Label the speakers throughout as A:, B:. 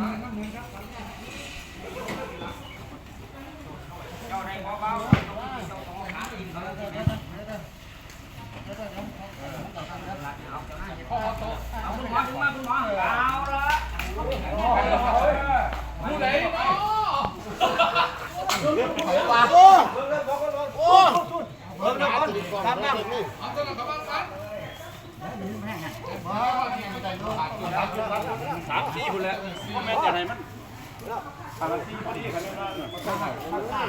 A: ครับ สามสี่คนแล้วแม่จะไหนมันสามสี่พอดีกันเลยว่า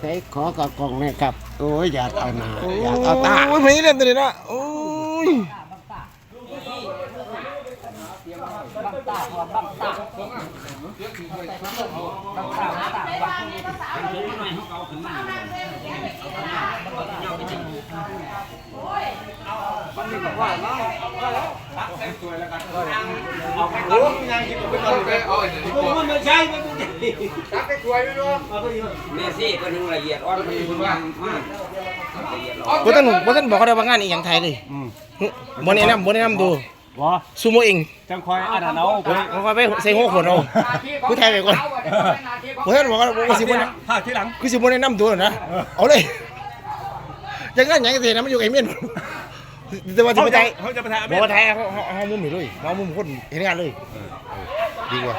B: ใช้ขอกับกล่องนะครับ โอ้ยอยากเอาหนาอยากเอาตา
C: โอ้ยเพลงนี้เล่นตัวนี้นะโอ้ย
A: มันไม่ใช่มันไม่ใช่
D: เม ซี่ก็นึงละเอียดอ่อนมันมันมากละเอียดอ่อน
C: บ่ต้องบ่ต้องบอกเขาได้ว่างานอีหยังไทยเลยบ่แนะนำบ่แนะนำดู
A: วะ
C: ซูโมเอง
A: จังคอยอันนั้นเอาไป
C: เขาก็ไปใส่หัวขนเอาผู้ไทยไปก่อนบ่ทันบอกว่าบ่สิบ่แนะ
A: ภาคที่หลัง
C: คือสิบ่แนะนำตัวนะเอาเลยจังงั้นหยังก็สินะมันอยู่ไอ้เมียนแต่ว่าสิบ่ไทย
A: เขาจะไปถ่าย
C: บ่ว่าไทยเขาเขาเขามุมนี่เลยเอามุมคนเห็นงานเลยดีกว่า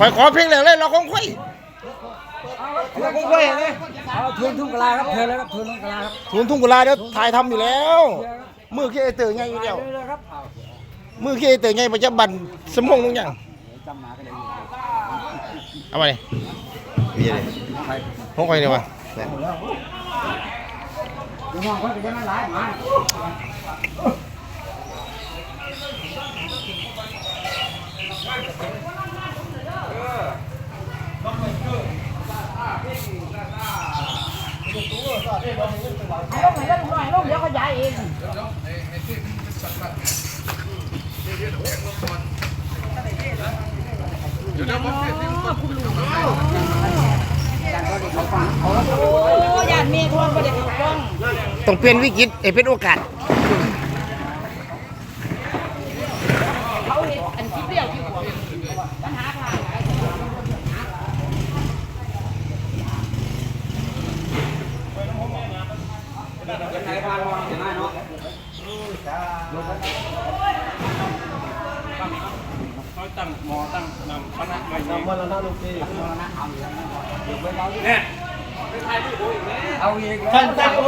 C: ไปขอเพลงแรกเลยเราคงค่อยเราคงค่อยนี่
E: เอาทุนทุ่งกะลาครับเธอแล้วครับทุนทุ่งกะลาครับ
C: ทุนทุ่งกุลาเดี๋ยวถ่ายทำอยู่แล้ว มือขี้ไอเตอร์ไงอยู่แล้ว
E: เธอเลยครับ
C: มือขี้ไอเตอร์ไงปัจจุบันสมองลงยัง
E: จำหนากันเลย
C: เอาไปพี่เลยห้องค่อยเนี่ยวะ
E: เดี๋ยวมองว่าจะ นั่นหลายมา
F: โอ้ยานเมียทวนประเด็นกต้อง
C: ต้องเปลี่ยนวิกฤตให้เป็นโอกาส
F: เขาเห็นอันที่เปรี้ยวที่หัวปัญหาทางไหน
D: ยังไงบ้านมองยังไงเนาะ
A: เขาตั้งหมอตั้งนำคณะใหม่นำวันละลูกพี่เนี่ย
E: เอาเอีก
A: ท่านตั้งโ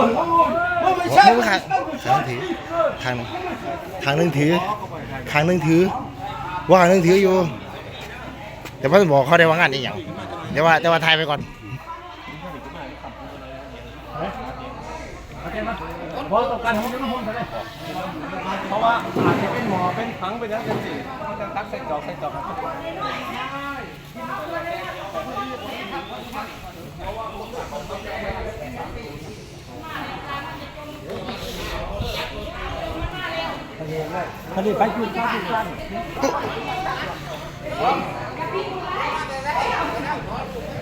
A: อ้ย
C: ไม่ใช่ขางขางถือขางขางหนึงถือขางหนึงถือ ว่างหนึงถืออยู่ แต่พ่อบอกเขาได้ว่างานอีกอย่างเดี๋ยวว่าแต่ว่าถ่ายไปก่อน
A: เพราะต้องการให้น้ำมันเลยเพราะว่าอาจจะเป็นหมอเป็นพังไปแล้วกันสิเขาจะตักใส่จอกใส่จอก
E: คดีไปจุดกันจุดกัน
C: เ